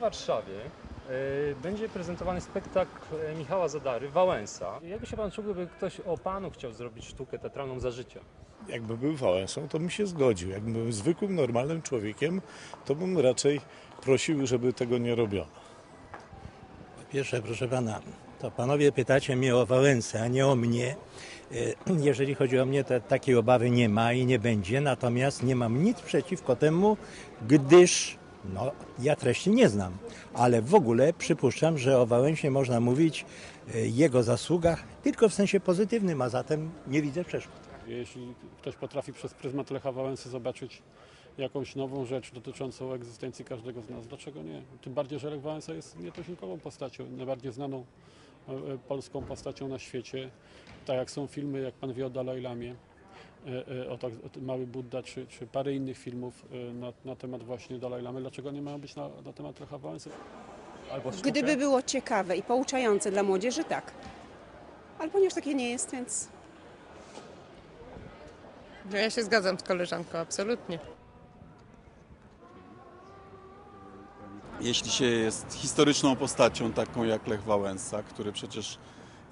Warszawie e, będzie prezentowany spektakl e, Michała Zadary, Wałęsa. Jakby się pan czuł, gdyby ktoś o panu chciał zrobić sztukę teatralną za życia? Jakby był Wałęsą, to bym się zgodził. Jakbym był zwykłym, normalnym człowiekiem, to bym raczej prosił, żeby tego nie robiono. Po pierwsze, proszę pana, to panowie pytacie mnie o Wałęsę, a nie o mnie. E, Jeżeli chodzi o mnie, to takiej obawy nie ma i nie będzie, natomiast nie mam nic przeciwko temu, gdyż no, ja treści nie znam, ale w ogóle przypuszczam, że o Wałęsie można mówić, e, jego zasługach tylko w sensie pozytywnym, a zatem nie widzę przeszkód. Jeśli ktoś potrafi przez pryzmat Lecha Wałęsy zobaczyć jakąś nową rzecz dotyczącą egzystencji każdego z nas, dlaczego nie? Tym bardziej, że Lech Wałęsa jest nietuzinkową postacią, najbardziej znaną e, e, polską postacią na świecie. Tak jak są filmy, jak pan wie o Dalaj Lamie, o, tak, o Mały Budda, czy, czy parę innych filmów e, na, na temat właśnie Dalaj Lamy, dlaczego nie mają być na, na temat? Albo sztukę? Gdyby było ciekawe i pouczające dla młodzieży, tak. Ale ponieważ takie nie jest, więc No ja się zgadzam z koleżanką, absolutnie. Jeśli się jest historyczną postacią, taką jak Lech Wałęsa, który przecież,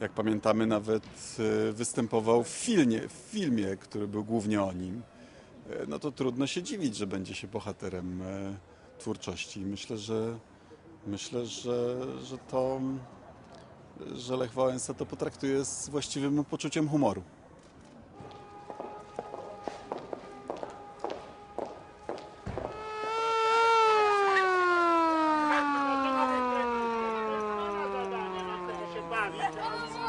jak pamiętamy, nawet e, występował w filmie, w filmie który był głównie o nim, e, no to trudno się dziwić, że będzie się bohaterem e, twórczości. Myślę, że myślę, że, że to, że Lech Wałęsa to potraktuje z właściwym poczuciem humoru. Navidad.